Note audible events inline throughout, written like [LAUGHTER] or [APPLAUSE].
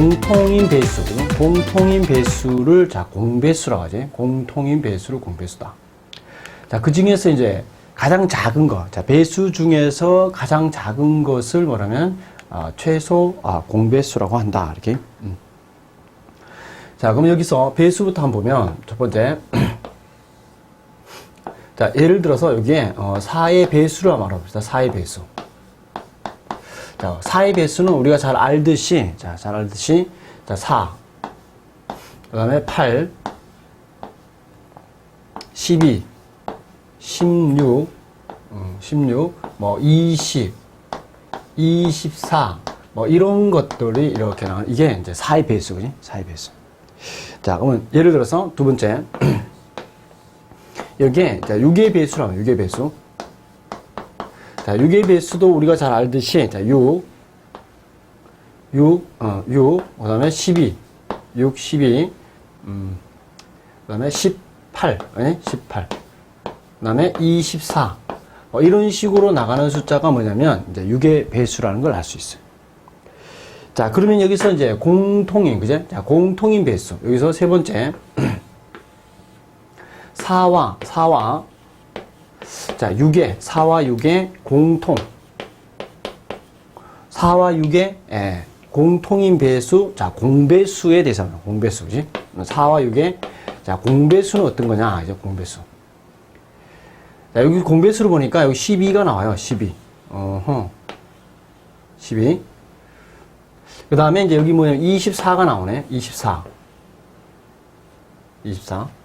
공통인 배수? 공통인 배수를 자 공배수라고 하지. 공통인 배수를 공배수다. 자, 그 중에서 이제 가장 작은 거, 자 배수 중에서 가장 작은 것을 뭐라면 아, 최소 아, 공배수라고 한다. 이렇게. 음. 자, 그럼 여기서 배수부터 한번 보면 첫 번째. [CLEARS THROAT] 자, 예를 들어서 여기에 어, 4의 배수를 한번 알아봅시다. 4의 배수. 자, 4의 배수는 우리가 잘 알듯이, 자, 잘 알듯이, 자, 4. 그 다음에 8, 12, 16, 음, 16, 뭐, 20, 24, 뭐, 이런 것들이 이렇게 나와. 이게 이제 4의 배수, 그지? 4의 배수. 자, 그러면 예를 들어서 두 번째. [CLEARS THROAT] 여기에, 자, 6의 배수라면 6의 배수. 자, 6의 배수도 우리가 잘 알듯이, 자, 6, 6, 어, 6, 그 다음에 12, 6, 12, 음, 그 다음에 18, 아니, 18, 그 다음에 24. 뭐 이런 식으로 나가는 숫자가 뭐냐면, 이제 6의 배수라는 걸 알 수 있어요. 자, 그러면 여기서 이제 공통인, 그죠? 자, 공통인 배수. 여기서 세 번째. [CLEARS THROAT] 4와, 4와, 자, 6의, 4와 6의 공통. 4와 6의, 예, 공통인 배수, 자, 공배수에 대해서, 공배수, 그지? 4와 6의, 자, 공배수는 어떤 거냐? 이제 공배수. 자, 여기 공배수를 보니까 여기 12가 나와요, 12. 어허. 12. 그 다음에 이제 여기 뭐냐, 24가 나오네, 24. 24.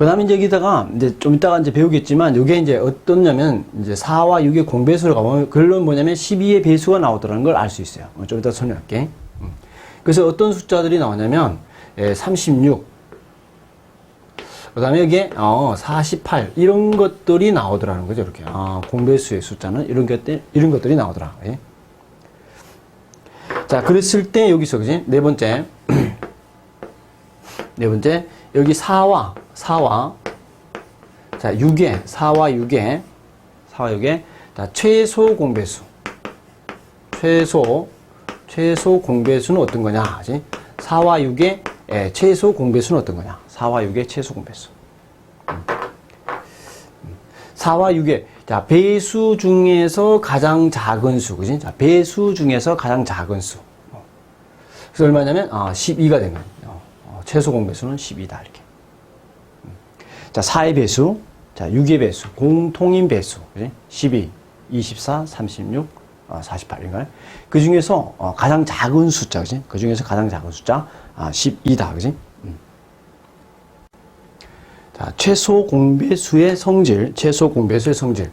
그 다음에 이제 여기다가 이제 좀 이따가 이제 배우겠지만 이게 이제 어떻냐면 이제 4와 6의 공배수를 가보면 그걸로 뭐냐면 12의 배수가 나오더라는 걸 알 수 있어요. 어, 좀 이따 설명할게. 음. 그래서 어떤 숫자들이 나오냐면 예, 36, 그 다음에 여기에 어, 48 이런 것들이 나오더라는 거죠. 이렇게 아, 공배수의 숫자는 이런 것들 이런 것들이 나오더라. 예. 자, 그랬을 때 여기서 그지 네 번째 [CLEARS THROAT] 네 번째 여기 4와 4와. 자 6에 4와 6에 4와 6에 자 최소 공배수. 최소 최소 공배수는 어떤 거냐? 그지? 4와 6의 예, 최소 공배수는 어떤 거냐? 4와 6의 최소 공배수. 4와 6의. 자 배수 중에서 가장 작은 수 그지? 자 배수 중에서 가장 작은 수. 어. 그래서 얼마냐면 아, 12가 되면 어, 어, 최소 공배수는 12다 이렇게 자, 4의 배수, 자, 6의 배수, 공통인 배수, 그지? 12, 24, 36, 어, 48인가요? 그 중에서 어, 가장 작은 숫자, 그지? 그 중에서 가장 작은 숫자, 아, 12다, 그지? 음. 자, 최소 공배수의 성질, 최소 공배수의 성질.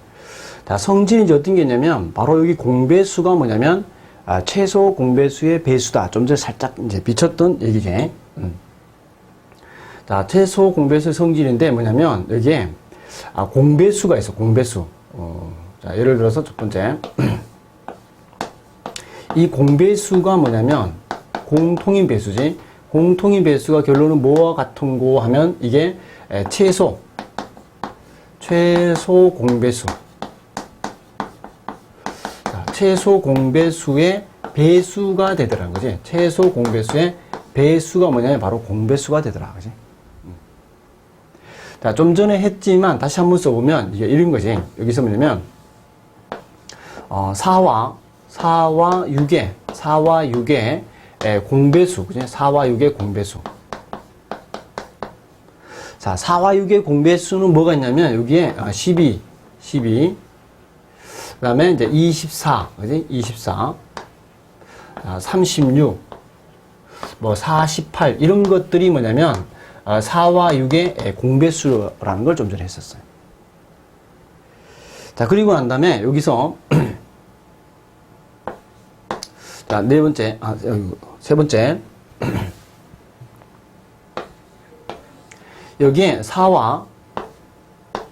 자, 성질이 이제 어떤 게 있냐면, 바로 여기 공배수가 뭐냐면, 아, 최소 공배수의 배수다. 좀 전에 살짝 이제 비쳤던 얘기지. 음. 자, 최소 공배수 성질인데 뭐냐면 여기에 아, 공배수가 있어. 공배수. 어, 자, 예를 들어서 첫 번째 [CLEARS THROAT] 이 공배수가 뭐냐면 공통인 배수지. 공통인 배수가 결론은 뭐와 같은 거 하면 이게 에, 최소 최소 공배수. 자, 최소 공배수의 배수가 되더라는 거지. 최소 공배수의 배수가 뭐냐면 바로 공배수가 되더라. 그지? 자, 좀 전에 했지만 다시 한번 써보면 이게 이런 거지. 여기서 뭐냐면, 어, 4와, 4와 6의, 4와 6의 에, 공배수, 그지? 4와 6의 공배수. 자, 4와 6의 공배수는 뭐가 있냐면, 여기에 12, 12, 그 다음에 이제 24, 그지? 24, 자, 36, 뭐 48, 이런 것들이 뭐냐면, 4와 6의 공배수라는 걸 좀 전에 했었어요. 자, 그리고 난 다음에 여기서 [CLEARS THROAT] 자, 네 번째, 아, 세 번째. [CLEARS THROAT] 여기에 4와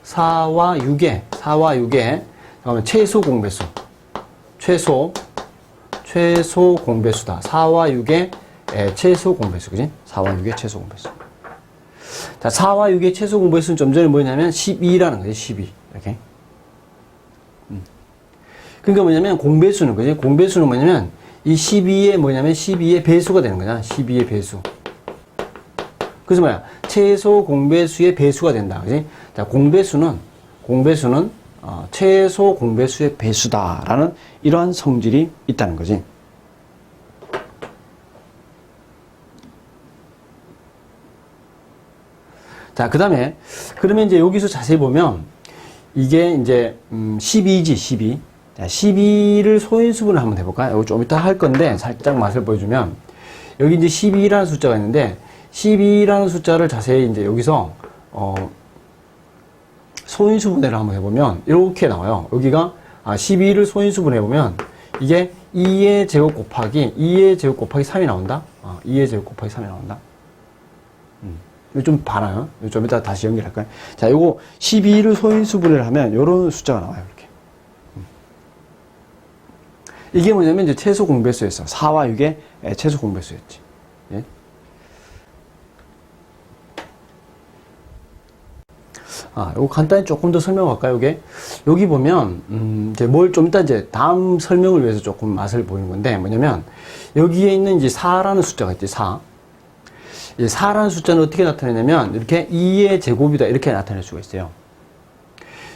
4와 6의 4와 6의 잠깐만 최소 공배수. 최소 최소 공배수다. 4와 6의 최소 공배수. 그지? 4와 6의 최소 공배수. 자, 4와 6의 최소 공배수는 좀 전에 뭐냐면 12라는 거죠. 12. 이렇게. 음. 그러니까 뭐냐면 공배수는, 그죠? 공배수는 뭐냐면 이 12의 뭐냐면 12의 배수가 되는 거잖아. 12의 배수. 그래서 뭐야? 최소 공배수의 배수가 된다. 그지? 자, 공배수는, 공배수는, 어, 최소 공배수의 배수다라는 이러한 성질이 있다는 거지. 자, 그 다음에, 그러면 이제 여기서 자세히 보면, 이게 이제, 음, 12지, 12. 자, 12를 소인수분을 한번 해볼까요? 이거 좀 이따 할 건데, 살짝 맛을 보여주면, 여기 이제 12라는 숫자가 있는데, 12라는 숫자를 자세히 이제 여기서, 어, 소인수분해를 한번 해보면, 이렇게 나와요. 여기가, 아, 12를 소인수분해 보면, 이게 2의 제곱 곱하기, 2의 제곱 곱하기 3이 나온다? 어, 2의 제곱 곱하기 3이 나온다? 이거 좀. 이거 좀 이따 다시 연결할까요? 자, 요거 12를 소인수 분해를 하면 요런 숫자가 나와요. 이렇게. 음. 이게 뭐냐면 이제 최소 공배수였어. 4와 6의 최소 공배수였지. 예? 아, 요거 간단히 조금 더 설명할까요, 요게? 여기 보면, 음, 이제 뭘 좀 이따 이제 다음 설명을 위해서 조금 맛을 보이는 건데, 뭐냐면, 여기에 있는 이제 4라는 숫자가 있지, 4. 이 4라는 숫자는 어떻게 나타내냐면 이렇게 2의 제곱이다 이렇게 나타낼 수가 있어요.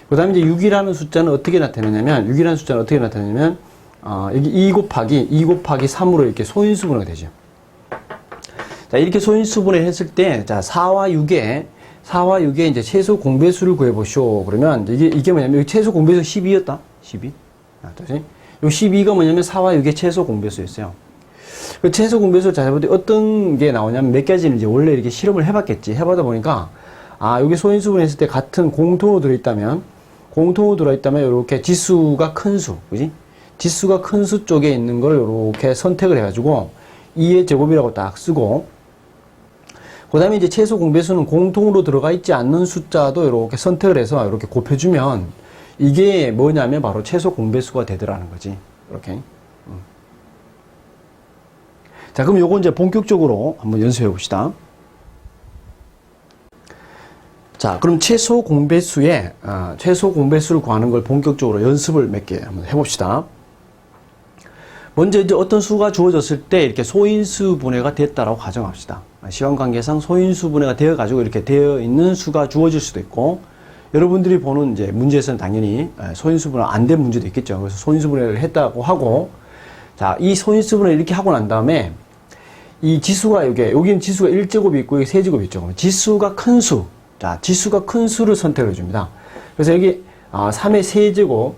그 다음에 이제 6이라는 숫자는 어떻게 나타내냐면 6이라는 숫자는 어떻게 나타내냐면 어, 여기 2 곱하기 2 곱하기 3으로 이렇게 소인수분해가 되죠. 자 이렇게 소인수분해 했을 때자 4와 6에 4와 6의 이제 최소 공배수를 구해보시오. 그러면 이게 이게 뭐냐면 최소 공배수 12였다. 12. 아, 또지? 요 12가 뭐냐면 4와 6의 최소 공배수였어요. 그 최소 공배수 자세볼 때 어떤 게 나오냐면 몇 가지는 이제 원래 이렇게 실험을 해봤겠지. 해보다 보니까 아 여기 소인수분 했을 때 같은 공통으로 들어있다면 공통으로 들어있다면 이렇게 지수가 큰 수, 그지? 지수가 큰 수 쪽에 있는 걸 이렇게 선택을 해가지고 2의 제곱이라고 딱 쓰고 그 다음에 이제 최소 공배수는 공통으로 들어가 있지 않는 숫자도 이렇게 선택을 해서 이렇게 곱해주면 이게 뭐냐면 바로 최소 공배수가 되더라는 거지. 이렇게. 자, 그럼 요거 이제 본격적으로 한번 연습해 봅시다. 자, 그럼 최소 공배수에, 어, 최소 공배수를 구하는 걸 본격적으로 연습을 몇 개 한번 해봅시다. 먼저 이제 어떤 수가 주어졌을 때 이렇게 소인수 분해가 됐다라고 가정합시다. 시간 관계상 소인수 분해가 되어 가지고 이렇게 되어 있는 수가 주어질 수도 있고, 여러분들이 보는 이제 문제에서는 당연히 소인수 분해 안 된 문제도 있겠죠. 그래서 소인수 분해를 했다고 하고, 자, 이 분해 이렇게 하고 난 다음에 이 지수가 여기 여기는 지수가 1제곱이 있고 여기 세제곱이 있죠. 지수가 큰 수. 자, 지수가 큰 수를 선택해 줍니다. 그래서 여기 아, 3의 세제곱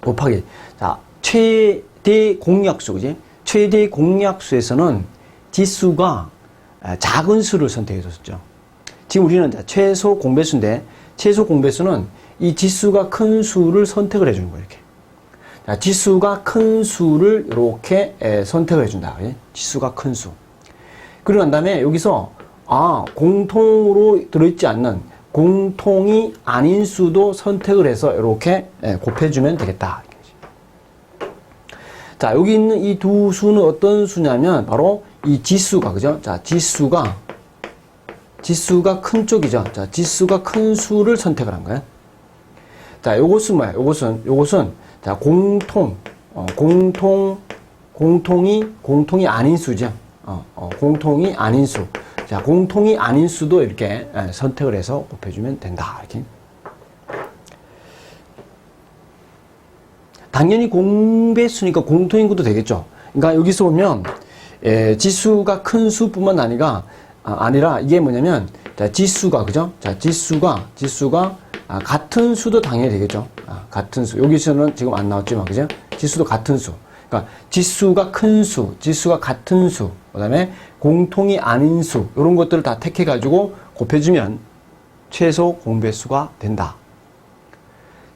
곱하기 자, 최대 공약수 그지? 최대 공약수에서는 지수가 아, 작은 수를 선택해 줬죠. 지금 우리는 최소 공배수인데 최소 공배수는 이 지수가 큰 수를 선택을 해 주는 거예요, 이렇게. 자, 지수가 큰 수를 이렇게 선택을 해준다. 예? 지수가 큰 수. 그러고 난 다음에 여기서 아 공통으로 들어있지 않는 공통이 아닌 수도 선택을 해서 이렇게 곱해주면 되겠다. 자 여기 있는 이 두 수는 어떤 수냐면 바로 이 지수가 그죠? 자 지수가 지수가 큰 쪽이죠. 자 지수가 큰 수를 선택을 한 거예요. 자 요것은 뭐야? 요것은 요것은 자, 공통, 어, 공통, 공통이, 공통이 아닌 수죠. 어, 어, 공통이 아닌 수. 자, 공통이 아닌 수도 이렇게 에, 선택을 해서 곱해주면 된다. 이렇게. 당연히 공배수니까 공통인 것도 되겠죠. 그러니까 여기서 보면, 에, 지수가 큰 수뿐만 아니라, 아, 아니라 이게 뭐냐면, 자, 지수가, 그죠? 자, 지수가, 지수가 아, 같은 수도 당연히 되겠죠. 아, 같은 수. 여기서는 지금 안 나왔지만, 그죠? 지수도 같은 수. 그러니까 지수가 큰 수, 지수가 같은 수, 그 다음에 공통이 아닌 수, 이런 것들을 다 택해가지고 곱해주면 최소 공배수가 된다.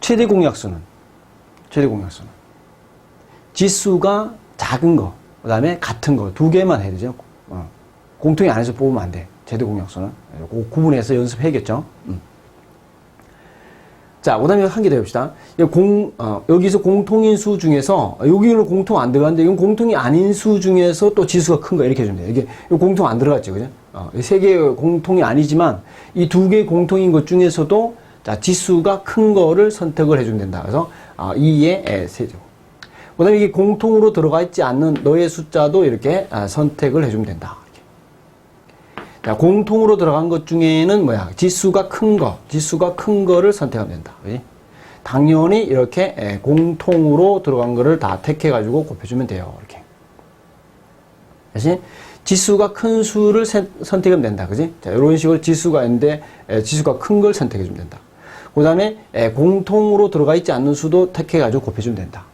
최대 공약수는, 최대 공약수는 지수가 작은 거, 그 다음에 같은 거, 두 개만 해야 되죠. 어. 공통이 안에서 뽑으면 안 돼. 최대 공약수는. 구분해서 연습해야겠죠. 음. 자, 그 다음에 한 개 더 해봅시다. 공, 어, 여기서 공통인 수 중에서, 여기는 공통 안 들어갔는데, 이건 공통이 아닌 수 중에서 또 지수가 큰 거 이렇게 해주면 돼요. 이게 공통 안 들어갔죠. 그죠? 어, 세 개의 공통이 아니지만, 이 두 개의 공통인 것 중에서도, 자, 지수가 큰 거를 선택을 해주면 된다. 그래서, 어, 2의 세제곱. 그 다음에 이게 공통으로 들어가 있지 않는 너의 숫자도 이렇게 아, 선택을 해주면 된다. 자, 공통으로 들어간 것 중에는 뭐야? 지수가 큰 거, 지수가 큰 거를 선택하면 된다. 그지? 당연히 이렇게 에, 공통으로 들어간 거를 다 택해가지고 곱해주면 돼요. 이렇게. 대신 지수가 큰 수를 세- 선택하면 된다. 그지? 자, 이런 식으로 지수가 있는데 에, 지수가 큰 걸 선택해주면 된다. 그 다음에 공통으로 들어가 있지 않는 수도 택해가지고 곱해주면 된다.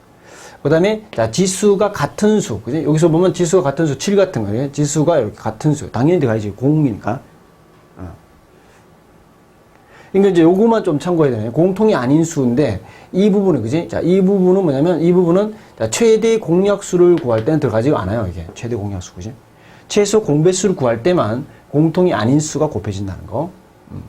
그 다음에 자 지수가 같은 수, 그지? 여기서 보면 지수가 같은 수, 7 같은 거예요. 지수가 이렇게 같은 수, 당연히 들어가야지 공이니까. 어. 그러니까 이제 요거만 좀 참고해야 되네. 공통이 아닌 수인데 이 부분은 그지? 자, 이 부분은 뭐냐면 이 부분은 자, 최대 공약수를 구할 때는 들어가지가 않아요. 이게 최대 공약수 그지? 최소 공배수를 구할 때만 공통이 아닌 수가 곱해진다는 거. 음.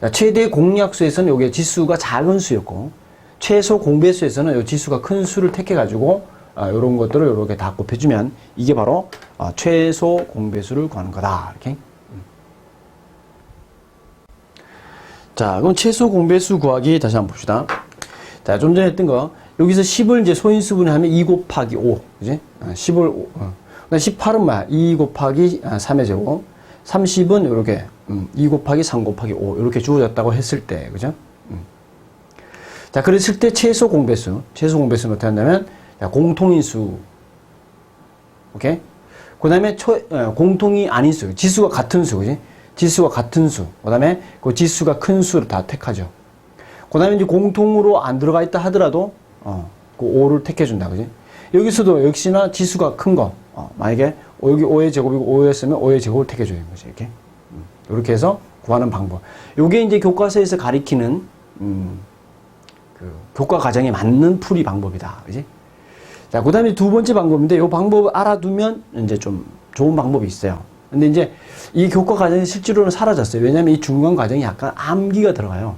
자, 최대 공약수에서는 요게 지수가 작은 수였고 최소 공배수에서는 요 지수가 큰 수를 택해 가지고 아, 이런 것들을 이렇게 다 곱해주면 이게 바로 아, 최소 공배수를 구하는 거다. 이렇게. 자, 그럼 최소 공배수 구하기 다시 한번 봅시다. 자, 좀 전에 했던 거. 여기서 10을 이제 소인수분해 하면 2 곱하기 5. 그지? 아, 10을, 5. 어. 18은 뭐야? 2 곱하기 아, 3의 제곱. 30은 이렇게, 음, 2 곱하기 3 곱하기 5. 이렇게 주어졌다고 했을 때, 그죠? 음. 자, 그랬을 때 최소 공배수. 최소 공배수는 어떻게 한다면, 자, 공통인수. 오케이? 그 다음에 공통이 아닌 수. 지수가 같은 수, 그지? 지수가 같은 수. 그 다음에 그 지수가 큰 수를 다 택하죠. 그 다음에 이제 공통으로 안 들어가 있다 하더라도, 어, 그 5를 택해준다, 그지? 여기서도 역시나 지수가 큰 거. 어, 만약에 여기 5의 제곱이고 5였으면 5의 제곱을 택해줘야 거지, 이렇게. 음, 이렇게 해서 구하는 방법. 요게 이제 교과서에서 가리키는, 음, 그 교과 과정에 맞는 풀이 방법이다, 그지? 자, 그 다음에 두 번째 방법인데, 이 방법을 알아두면 이제 좀 좋은 방법이 있어요. 근데 이제 이 교과 과정이 실제로는 사라졌어요. 왜냐면 이 중간 과정이 약간 암기가 들어가요.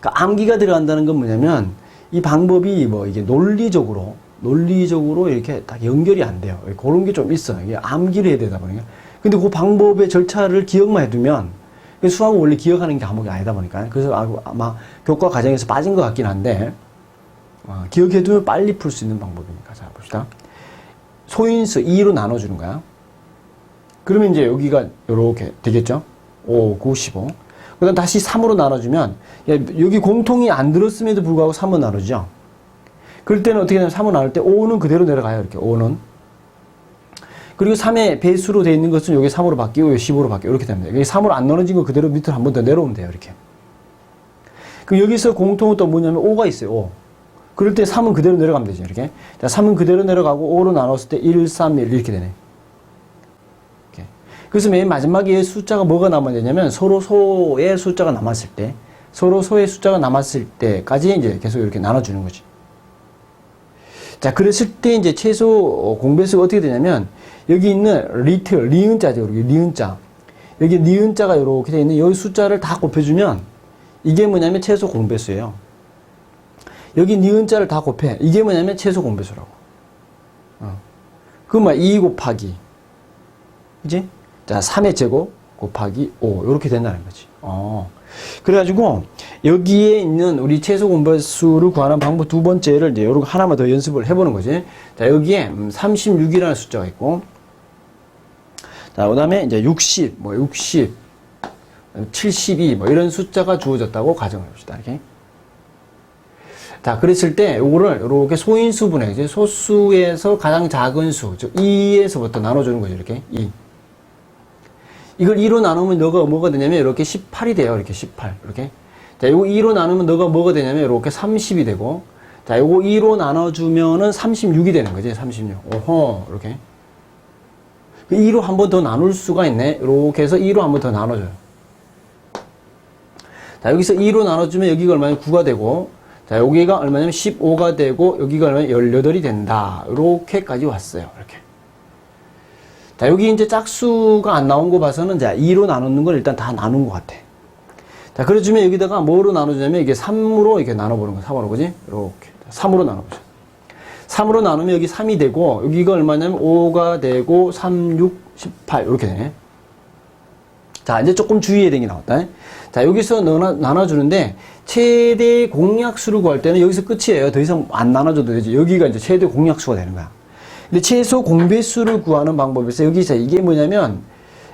그러니까 암기가 들어간다는 건 뭐냐면 이 방법이 뭐 이게 논리적으로, 논리적으로 이렇게 딱 연결이 안 돼요. 그런 게 좀 있어. 이게 암기를 해야 되다 보니까. 근데 그 방법의 절차를 기억만 해두면 수학은 원래 기억하는 게 과목이 아니다 보니까. 그래서 아마 교과 과정에서 빠진 것 같긴 한데, 어, 기억해두면 빨리 풀 수 있는 방법이니까. 자, 봅시다. 소인수 2로 나눠주는 거야. 그러면 이제 여기가 이렇게 되겠죠? 5, 9, 15. 그 다음 다시 3으로 나눠주면, 여기 공통이 안 들었음에도 불구하고 3으로 나누죠? 그럴 때는 어떻게 되냐면 3으로 나눌 때 5는 그대로 내려가요. 이렇게 5는. 그리고 3의 배수로 되어 있는 것은 여기 3으로 바뀌고 여기 15로 바뀌고 이렇게 됩니다. 여기 3으로 안 나눠진 거 그대로 밑으로 한 번 더 내려오면 돼요. 이렇게. 그럼 여기서 공통은 또 뭐냐면 5가 있어요. 5. 그럴 때 3은 그대로 내려가면 되죠. 이렇게. 자, 3은 그대로 내려가고 5로 나눴을 때 1, 3, 1 이렇게 되네. 이렇게. 그래서 맨 마지막에 숫자가 뭐가 남아야 되냐면 서로 소의 숫자가 남았을 때 서로 소의 숫자가 남았을 때까지 이제 계속 이렇게 나눠주는 거지. 자, 그랬을 때 이제 최소 공배수가 어떻게 되냐면 여기 있는 리트, 리은자죠. 여기 리은자. 여기 리은자가 이렇게 되어 있는 여기 숫자를 다 곱해주면 이게 뭐냐면 최소 공배수예요. 여기 니은자를 다 곱해. 이게 뭐냐면 최소 공배수라고. 어. 그럼 2 곱하기. 그지? 자, 3의 제곱 곱하기 5. 이렇게 된다는 거지. 어. 그래가지고, 여기에 있는 우리 최소 공배수를 구하는 방법 두 번째를 이제 요렇게 하나만 더 연습을 해보는 거지. 자, 여기에 36이라는 숫자가 있고, 자, 그 다음에 이제 60, 뭐 60, 72, 뭐 이런 숫자가 주어졌다고 가정을 해봅시다. 이렇게. 자, 그랬을 때, 요거를, 요렇게 소인수분해, 이제 소수에서 가장 작은 수, 즉, 2에서부터 나눠주는 거죠, 이렇게. 2. 이걸 2로 나누면 너가 뭐가 되냐면, 이렇게 18이 돼요, 이렇게 18. 이렇게. 자, 요거 2로 나누면 너가 뭐가 되냐면, 이렇게 30이 되고, 자, 요거 2로 나눠주면은 36이 되는 거지, 36. 오호, 이렇게. 2로 한 번 더 나눌 수가 있네. 이렇게 해서 2로 한 번 더 나눠줘요. 자, 여기서 2로 나눠주면 여기가 얼마냐면 9가 되고, 자, 여기가 얼마냐면 15가 되고, 여기가 얼마냐면 18이 된다. 이렇게까지 왔어요. 이렇게. 자, 여기 이제 짝수가 안 나온 거 봐서는, 자, 2로 나누는 걸 일단 다 나눈 것 같아. 자, 그래주면 여기다가 뭐로 나눠주냐면, 이게 3으로 이렇게 나눠보는 거야. 3으로, 그지? 이렇게. 3으로 나눠보죠. 3으로 나누면 여기 3이 되고, 여기가 얼마냐면 5가 되고, 3, 6, 18. 이렇게 되네. 자, 이제 조금 주의해야 되는 게 나왔다. 자, 여기서 나눠, 나눠주는데, 최대 공약수를 구할 때는 여기서 끝이에요. 더 이상 안 나눠줘도 되지. 여기가 이제 최대 공약수가 되는 거야. 근데 최소 공배수를 구하는 방법에서 여기서 이게 뭐냐면,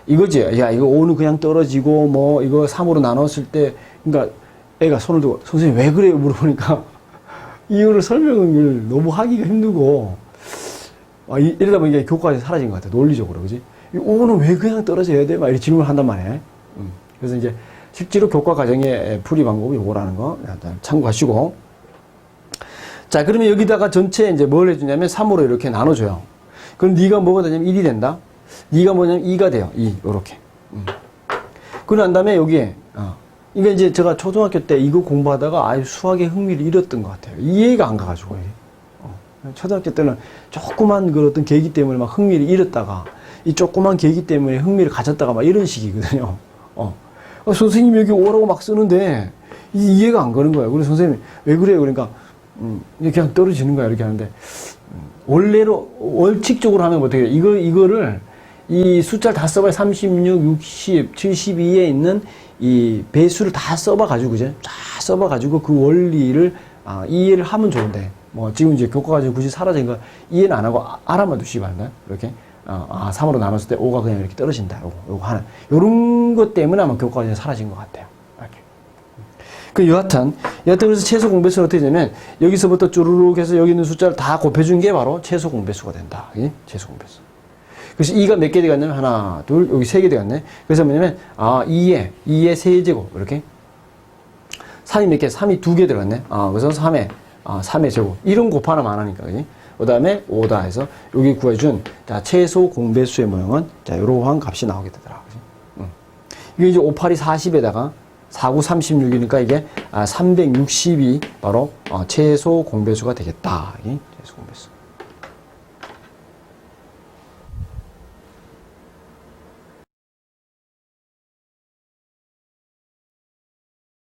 이거지. 야, 이거 5는 그냥 떨어지고, 뭐, 이거 3으로 나눴을 때, 그러니까 애가 손을 들고, 선생님 왜 그래요? 물어보니까, [LAUGHS] 이유를 설명을 너무 하기가 힘들고, 아, 이- 이러다 보니까 교과에서 사라진 것 같아. 논리적으로. 그지? 이 5는 왜 그냥 떨어져야 돼? 막 이렇게 질문을 한단 말이에요. 음. 그래서 이제 실제로 교과 과정의 풀이 방법이 요거라는 거 참고하시고. 자, 그러면 여기다가 전체 이제 뭘 해주냐면 3으로 이렇게 나눠줘요. 그럼 네가 뭐가 되냐면 1이 된다. 네가 뭐냐면 2가 돼요. 2. 요렇게. 음. 그러고 난 다음에 여기에, 어. 이게 이제 제가 초등학교 때 이거 공부하다가 아예 수학에 흥미를 잃었던 것 같아요. 이해가 안 가가지고. 어. 초등학교 때는 조그만 그 어떤 계기 때문에 막 흥미를 잃었다가 이 조그만 계기 때문에 흥미를 가졌다가 막 이런 식이거든요. 어. 어, 선생님 여기 오라고 막 쓰는데 이 이해가 안 가는 거예요. 그래서 선생님이 왜 그래요? 그러니까 음, 그냥 떨어지는 거야 이렇게 하는데 음, 원래로 원칙적으로 하면 어떻게 돼? 이거 이거를 이 숫자를 다 써봐야 36, 60, 72에 있는 이 배수를 다 써봐 가지고 그죠? 다 써봐 가지고 그 원리를 아, 이해를 하면 좋은데 뭐 지금 이제 교과 과정 굳이 사라진 거 이해는 안 하고 아- 알아만 두시기 바랍니다. 이렇게 어, 아 3으로 나눴을 때 5가 그냥 이렇게 떨어진다. 요거 요거 하나 요런 것 때문에 아마 교과 과정이 사라진 것 같아요. 그 여하튼 여하튼 그래서 최소 공배수는 어떻게 되냐면 여기서부터 쭈루룩 해서 여기 있는 숫자를 다 곱해준 게 바로 최소 공배수가 된다. 이 최소 공배수. 그래서 2가 몇개 되겠냐면 하나, 둘, 여기 세개 되겠네. 그래서 뭐냐면 아 2에 2의 세제곱 이렇게 3이 몇 개? 3이 두 개 들어갔네. 아, 그래서 3에 아, 3의 제곱 이런 곱하면 안 하니까 그지? 그 다음에 5다 해서 여기 구해준 자, 최소 공배수의 모형은 자 이러한 값이 나오게 되더라. 그지? 음. 이게 이제 5, 8이 40에다가 4, 9, 36이니까 이게 아, 360이 바로 어, 최소 공배수가 되겠다. 이 최소 공배수.